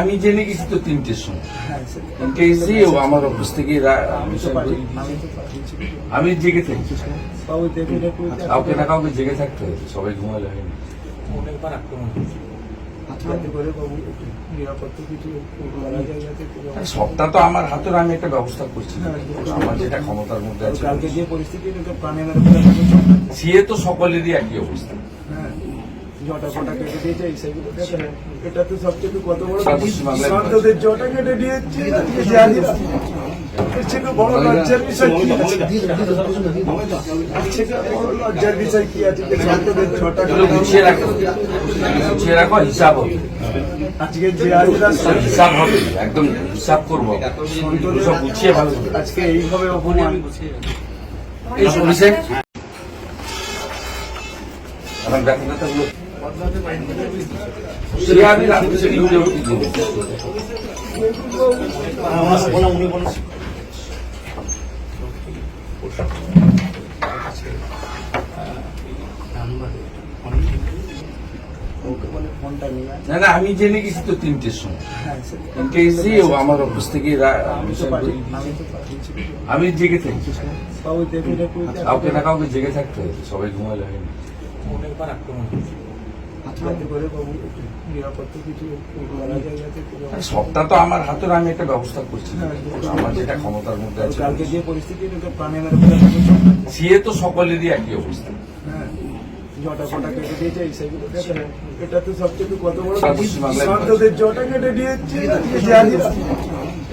আমি জেনে গেছি তো তিনটের সময়। তিনটে ও আমার অফিস থেকে আমি জেগে থাকি। কাউকে না কাউকে জেগে থাকতে হবে সবাই ঘুমালে হয়নি আর সবটা তো আমার হাতের আমি একটা ব্যবস্থা করছি। আমার যেটা ক্ষমতার মধ্যে আছে। কালকে যে পরিস্থিতি এটা তো সকলেরই একই অবস্থা। হ্যাঁ, জটা ফটা কেটে দিয়েছে এই সেগুলো এটা তো সবচেয়ে কত বড় জটা কেটে দিয়েছে আজকে জানিরা এর থেকে বড় লজ্জার বিষয় কি আছে? এর বড় লজ্জার বিষয় কি আছে? যে সন্তদের গুছিয়ে রাখো। গুছিয়ে রাখো হিসাব হবে। আজকে যে হিসাব হবে একদম হিসাব করব। সব গুছিয়ে ভালো আজকে এইভাবে অপমান এই আমি না না, আমি জেনে গেছি তো তিনটের সময়। তিনটে আমার অফিস থেকে আমি জেগে থাকি। কাউকে না কাউকে জেগে থাকতে হবে, সবাই ঘুমালে হয়নি সবটা তো আমার হাতের আমি একটা ব্যবস্থা করছি। আমার যেটা ক্ষমতার মধ্যে আছে। কালকে যে পরিস্থিতি তো। সে সকলেরই একই অবস্থা। হ্যাঁ, জটা ফটা কেটে দিয়েছে এই এটা তো সবচেয়ে কত বড় জটা কেটে দিয়েছে